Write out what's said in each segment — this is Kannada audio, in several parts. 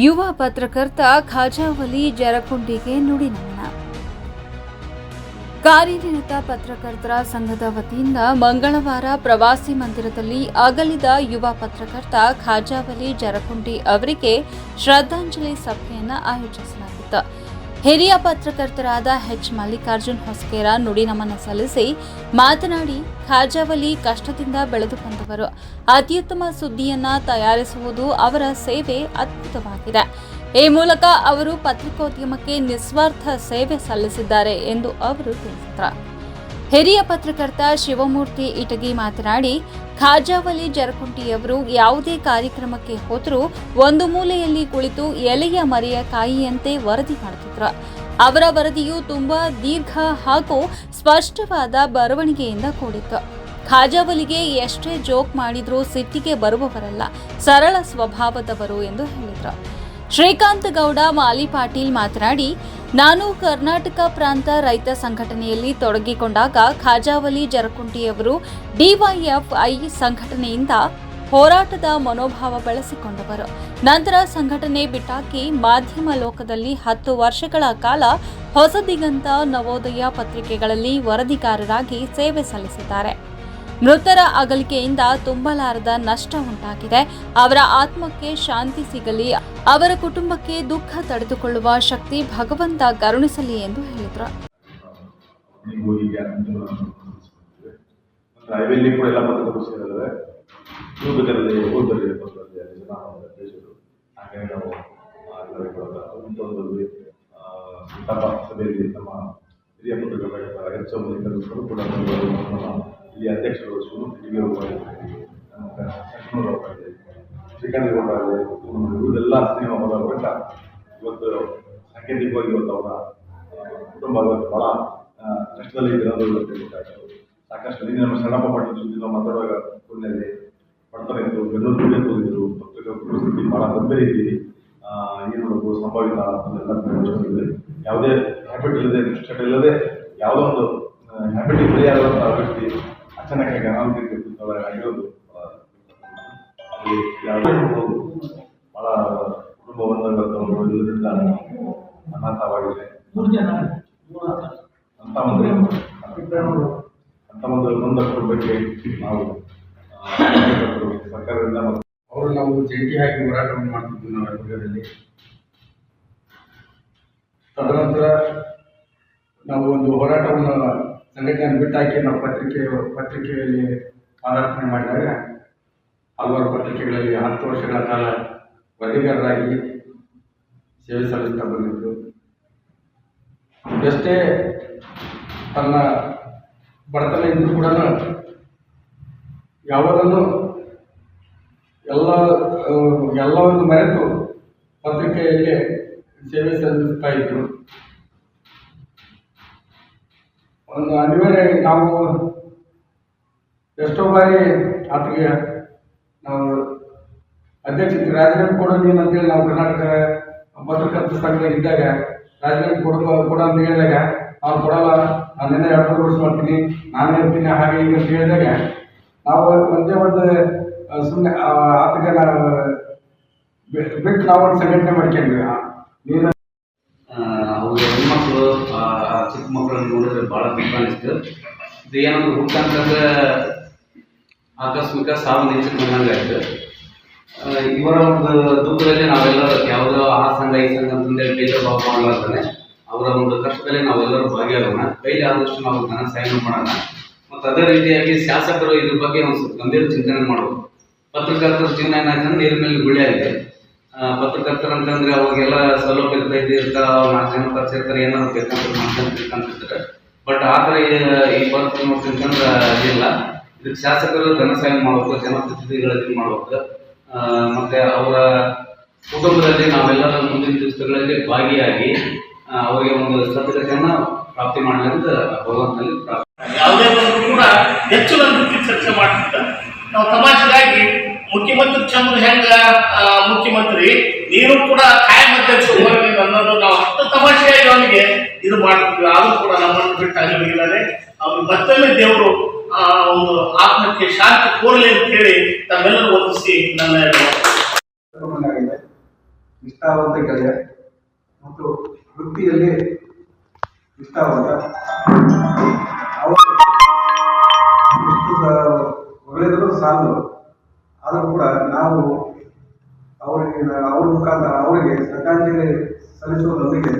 ಯುವ ಪತ್ರಕರ್ತ ಖಾಜಾವಲಿ ಜರಕುಂಡಿಗೆ ನುಡಿ ನಮನ. ಕಾರ್ಯನಿರತ ಪತ್ರಕರ್ತರ ಸಂಘದ ವತಿಯಿಂದ ಮಂಗಳವಾರ ಪ್ರವಾಸಿ ಮಂದಿರದಲ್ಲಿ ಅಗಲಿದ ಯುವ ಪತ್ರಕರ್ತ ಖಾಜಾವಲಿ ಜರಕುಂಡಿ ಅವರಿಗೆ ಶ್ರದ್ಧಾಂಜಲಿ ಸಭೆಯನ್ನು ಆಯೋಜಿಸಲಾಗಿತ್ತು. ಹಿರಿಯ ಪತ್ರಕರ್ತರಾದ ಎಚ್ ಮಲ್ಲಿಕಾರ್ಜುನ್ ಹೊಸಕೇರ ನುಡಿ ನಮನ ಸಲ್ಲಿಸಿ ಮಾತನಾಡಿ, ಖಾಜಾವಲಿ ಕಷ್ಟದಿಂದ ಬೆಳೆದು ಬಂದವರು. ಅತ್ಯುತ್ತಮ ಸುದ್ದಿಯನ್ನ ತಯಾರಿಸುವುದು ಅವರ ಸೇವೆ ಅದ್ಭುತವಾಗಿದೆ. ಈ ಮೂಲಕ ಅವರು ಪತ್ರಿಕೋದ್ಯಮಕ್ಕೆ ನಿಸ್ವಾರ್ಥ ಸೇವೆ ಸಲ್ಲಿಸಿದ್ದಾರೆ ಎಂದು ಅವರು ತಿಳಿಸಿದರು. ಹಿರಿಯ ಪತ್ರಕರ್ತ ಶಿವಮೂರ್ತಿ ಇಟಗಿ ಮಾತನಾಡಿ, ಖಾಜಾವಲಿ ಜರಕುಂಟಿಯವರು ಯಾವುದೇ ಕಾರ್ಯಕ್ರಮಕ್ಕೆ ಹೋದರೂ ಒಂದು ಮೂಲೆಯಲ್ಲಿ ಕುಳಿತು ಎಲೆಯ ಮರೆಯ ಕಾಯಿಯಂತೆ ವರದಿ ಮಾಡುತ್ತಿದ್ರು. ಅವರ ವರದಿಯು ತುಂಬಾ ದೀರ್ಘ ಹಾಗೂ ಸ್ಪಷ್ಟವಾದ ಬರವಣಿಗೆಯಿಂದ ಕೂಡಿತ್ತು. ಖಾಜಾವಲಿಗೆ ಎಷ್ಟೇ ಜೋಕ್ ಮಾಡಿದ್ರೂ ಸಿಟ್ಟಿಗೆ ಬರುವವರಲ್ಲ, ಸರಳ ಸ್ವಭಾವದವರು ಎಂದು ಹೇಳಿದರು. ಶ್ರೀಕಾಂತ್ ಗೌಡ, ಮಾಲಿ ಪಾಟೀಲ್ ಮಾತನಾಡಿ, ನಾನು ಕರ್ನಾಟಕ ಪ್ರಾಂತ ರೈತ ಸಂಘಟನೆಯಲ್ಲಿ ತೊಡಗಿಕೊಂಡಾಗ ಖಾಜಾವಲಿ ಜರಕುಂಟಿಯವರು ಡಿವೈಎಫ್ಐ ಸಂಘಟನೆಯಿಂದ ಹೋರಾಟದ ಮನೋಭಾವ ಬೆಳೆಸಿಕೊಂಡವರು. ನಂತರ ಸಂಘಟನೆ ಬಿಟ್ಟಾಕಿ ಮಾಧ್ಯಮ ಲೋಕದಲ್ಲಿ ಹತ್ತು ವರ್ಷಗಳ ಕಾಲ ಹೊಸ ದಿಗಂತ ನವೋದಯ ಪತ್ರಿಕೆಗಳಲ್ಲಿ ವರದಿಗಾರರಾಗಿ ಸೇವೆ ಸಲ್ಲಿಸಿದ್ದಾರೆ. ಮೃತರ ಅಗಲಿಕೆಯಿಂದ ತುಂಬಲಾರದ ನಷ್ಟ ಉಂಟಾಗಿದೆ. ಅವರ ಆತ್ಮಕ್ಕೆ ಶಾಂತಿ ಸಿಗಲಿ, ಅವರ ಕುಟುಂಬಕ್ಕೆ ದುಃಖ ತಡೆದುಕೊಳ್ಳುವ ಶಕ್ತಿ ಭಗವಂತ ಕರುಣಿಸಲಿ ಎಂದು ಹೇಳಿದರು. ಸಭೆಯಲ್ಲಿ ಕೂಡ ಇಲ್ಲಿ ಅಧ್ಯಕ್ಷರು ಸುಮಂತ್ ಗೌಡ ಅವರೇ, ನಮ್ಮ ಇವರೆಲ್ಲ ಸ್ನೇಹ ಹೋದಾಗ ಇವತ್ತು ಸಾಂಕೇತಿಕವಾಗಿ ಇವತ್ತು ಅವರ ಕುಟುಂಬ ಇವತ್ತು ಆ, ಕಷ್ಟದಲ್ಲಿ ಇರೋದು ಸಾಕಷ್ಟು ನಮ್ಮ ಸಣ್ಣಪ್ಪ ಪಾಟೀಲ್ ಸುದ್ದಿ ನಾವು ಮಾತಾಡುವಾಗ ಪುಣ್ಯದಲ್ಲಿ ಪಡ್ತಾರೆ ಇತ್ತು ಬೆಂಗಳೂರು ದುಡಿಯಕ್ಕೆ ಪರಿಸ್ಥಿತಿ ಬಹಳ ಗಂಭೀರ ಇದ್ದಿ ಏನು ಮಾಡಬೇಕು ಸಂಭಾವಿತ ತಿಳಿಸ್ಕೊಂಡಿದ್ದೆ. ಯಾವುದೇ ಹ್ಯಾಬಿಟ್ ಇಲ್ಲದೆ ನಿಷ್ಠೆ ಇಲ್ಲದೆ ಯಾವುದೋ ಒಂದು ಹ್ಯಾಬಿಟ್ ಬಲಿಯಾದಂಥ ವ್ಯಕ್ತಿ ಅಚಾನಕ್ಕಾಗಿ ಅನಾರೋಗ್ಯಕ್ಕೆ ತುತ್ತಾದಾಗ ಆಗಿರೋದು ಬಹಳ ಬಹಳ ಕುಟುಂಬವನ್ನು ಅನಾಥವಾಗಿದೆ ಅಂತ ಒಂದು ಅಂತ ಒಂದು ನೊಂದ ಬಗ್ಗೆ ನಾವು ಸರ್ಕಾರದಿಂದ ಅವರು ನಾವು ಜಂಟಿಯಾಗಿ ಹೋರಾಟವನ್ನು ಮಾಡ್ತಿದ್ವಿ ನಾವು ರಾಜ್ಯದಲ್ಲಿ. ತದನಂತರ ನಾವು ಒಂದು ಹೋರಾಟವನ್ನು ಸಂಘಟನೆಯನ್ನು ಬಿಟ್ಟಾಕಿ ನಾವು ಪತ್ರಿಕೆ, ಪತ್ರಿಕೆಯಲ್ಲಿ ಪಾದಾರ್ಪಣೆ ಮಾಡಿದಾಗ ಹಲವಾರು ಪತ್ರಿಕೆಗಳಲ್ಲಿ ಹತ್ತು ವರ್ಷಗಳ ಕಾಲ ವರದಿಗಾರರಾಗಿ ಸೇವೆ ಸಲ್ಲಿಸ್ತಾ ಬಂದಿದ್ದರು ಎಷ್ಟೇ ತನ್ನ ಬಡತನ ಇದ್ದರೂ ಕೂಡ ಯಾವುದನ್ನು ಎಲ್ಲ ಎಲ್ಲವನ್ನು ಮರೆತು ಪತ್ರಿಕೆಯಲ್ಲಿ ಸೇವೆ ಸಲ್ಲಿಸ್ತಾ ಇದ್ರು. ಒಂದು ಅನಿವಾರ್ಯ ನಾವು ಎಷ್ಟೋ ಬಾರಿ ಆತಗೆ ನಾವು ಅಧ್ಯಕ್ಷ ರಾಜೀನಾಮೆ ಕೊಡೋ ನೀನು ಅಂತೇಳಿ ನಾವು ಕರ್ನಾಟಕ ಪತ್ರಕರ್ತ ಸಂಘ ಇದ್ದಾಗ, ರಾಜೀನಾಮೆ ಕೊಡೋ ಕೊಡ ಅಂತ ಹೇಳಿದಾಗ, ಅವ್ರು ಕೊಡಲ್ಲ ನಾನಿಂದ ಎರಡು ಮೂರು ವರ್ಷ ಮಾಡ್ತೀನಿ, ನಾನೇ ಇರ್ತೀನಿ, ಹಾಗೆ ಹೀಗೆ ಅಂತ ಹೇಳಿದಾಗ, ನಾವು ಒಂದೇ ಒಂದು ಸುಮ್ಮನೆ ಆತಗೆ ನಾವು ಬಿಟ್ಟು ನಾವು ಒಂದು ಸಂಘಟನೆ ಮಾಡ್ಕೊಂಡ್ವಿ. ನೀನು ಭಾಳ ದುಃಖ ಅನಿಸ್ತು ಇದು ಏನಂದ್ರೆ ಹುಟ್ಟಂತಂದ್ರೆ ಆಕಸ್ಮಿಕ ಸಾವು ನಿಂಚಿಕೊಂಡಂಗಾಯ್ತು ಇವರ ಒಂದು ದುಃಖದಲ್ಲಿ ನಾವೆಲ್ಲರೂ ಯಾವುದೋ ಆ ಸಂಘ ಈ ಸಂಘ ಅಂತಂದೇಳಿ ಬೇಜ ಭಾವ ಮಾಡಲಾರ್ದಾನೆ ಅವರ ಒಂದು ಕಷ್ಟದಲ್ಲಿ ನಾವೆಲ್ಲರೂ ಭಾಗಿಯಾಗೋಣ. ಕೈಲಿ ಆದಷ್ಟು ನಾವು ಧನ ಸಹಾಯ ಮಾಡೋಣ. ಮತ್ತು ಅದೇ ರೀತಿಯಾಗಿ ಶಾಸಕರು ಇದ್ರ ಬಗ್ಗೆ ಒಂದು ಸ್ವಲ್ಪ ಗಂಭೀರ ಚಿಂತನೆ ಮಾಡಬೇಕು. ಪತ್ರಕರ್ತರ ಜೀವನ ಏನಾಯ್ತಂದ್ರೆ ನೀರಿನ ಮೇಲೆ ಗುಳಿ ಆಗಿದೆ. ಆ, ಪತ್ರಕರ್ತರು ಅಂತಂದ್ರೆ ಅವಾಗೆಲ್ಲ ಸೌಲಭ್ಯ ಇರ್ತಾ ಇರ್ತಾರ ನಾಲ್ಕು ಜನ ಖರ್ಚು ಇರ್ತಾರೆ ಏನಾದ್ರು ಬೇಕಂತ ಬಟ್ ಆ ಈ- ಪರಿಸ್ಥಿತಿ ನೋಡ್ತಿಂತಂದ್ರೆ ಅದಿಲ್ಲ ಇದಕ್ಕೆ ಶಾಸಕರು ಧನ ಸಹಾಯ ಮಾಡಬೇಕು ಜನಪ್ರತಿನಿಧಿಗಳು ಮಾಡಬೇಕು. ಮತ್ತೆ ಅವರ ಕುಟುಂಬದಲ್ಲಿ ನಾವೆಲ್ಲರ ಮುಂದಿನ ದಿವಸಗಳಲ್ಲಿ ಭಾಗಿಯಾಗಿ ಅವರಿಗೆ ಒಂದು ಸದ್ಗತಿಯನ್ನು ಪ್ರಾಪ್ತಿ ಮಾಡಲಿ ಅಂತ ಭಗವಂತನಲ್ಲಿ ಪ್ರಾರ್ಥನೆ. ಯಾವುದೇ ಕೂಡ ಹೆಚ್ಚು ಚರ್ಚೆ ಮುಖ್ಯಮಂತ್ರಿ ಚಂದ್ರ ಹೆಂಗ ಮುಖ್ಯಮಂತ್ರಿ, ನೀನು ಕೂಡ ಕಾಯಂ ಅಧ್ಯಕ್ಷರು ಹೋಗಿ ಅನ್ನೋದು ನಾವು ಅಷ್ಟು ತಮಾಷೆಯಾಗಿ ಅವನಿಗೆ ಇದು ಮಾಡ್ತಿದ್ವಿ. ಆದರೂ ಕೂಡ ನಮ್ಮನ್ನು ಬಿಟ್ಟು ಅಲ್ಲಿ ಹೋಗಿದ್ದಾರೆ ಅವ್ರಿಗೆ ಮತ್ತೊಮ್ಮೆ ದೇವರು ಒಂದು ಆತ್ಮಕ್ಕೆ ಶಾಂತಿ ಕೋರಲಿ ಅಂತ ಹೇಳಿ ತಮ್ಮೆಲ್ಲರೂ ಒದಿಸಿ ನನ್ನ ನಿಷ್ಠಾವಂತ ಗೆಳೆಯ ಮತ್ತು ವೃತ್ತಿಯಲ್ಲಿ ಇಷ್ಟವಾದ ಅವರು ಎಷ್ಟು ಹೊಗಳಿದ್ರು ಸಾಲದು. ಆದರೂ ಕೂಡ ನಾವು ಅವರಿಗೆ ಅವ್ರ ಮುಖಾಂತರ ಅವರಿಗೆ ಶ್ರದ್ಧಾಂಜಲಿ ಸಲ್ಲಿಸುವುದೊಂದಿಗೆ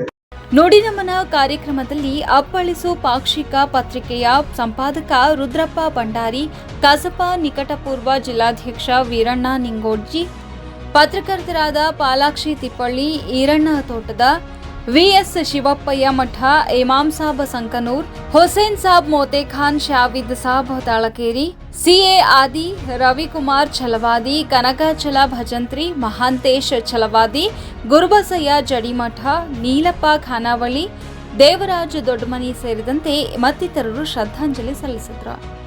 ನುಡಿ ನಮನ ಕಾರ್ಯಕ್ರಮದಲ್ಲಿ ಅಪ್ಪಳಿಸು ಪಾಕ್ಷಿಕ ಪತ್ರಿಕೆಯ ಸಂಪಾದಕ ರುದ್ರಪ್ಪ ಭಂಡಾರಿ, ಕಸಪ ನಿಕಟಪೂರ್ವ ಜಿಲ್ಲಾಧ್ಯಕ್ಷ ವೀರಣ್ಣ ನಿಂಗೋಡ್ಜಿ, ಪತ್ರಕರ್ತರಾದ ಪಾಲಾಕ್ಷಿ ತಿಪ್ಪಳ್ಳಿ, ಈರಣ್ಣ ತೋಟದ V S Shivappayya Math, Imam Sab Sankanur, Hussain Sab Motekhan, Shavid Sab Talakeri, C A Adi, Ravikumar Chalavadi Kanakachala Bhajantri, Mahantesh ಛಲವಾದಿ, ಗುರುಬಸಯ್ಯ ಜಡಿಮಠ, ನೀಲಪ್ಪ ಖಾನಾವಳಿ, ದೇವರಾಜ ದೊಡ್ಡಮನಿ ಸೇರಿದಂತೆ ಮತ್ತಿತರರು ಶ್ರದ್ಧಾಂಜಲಿ ಸಲ್ಲಿಸಿದರು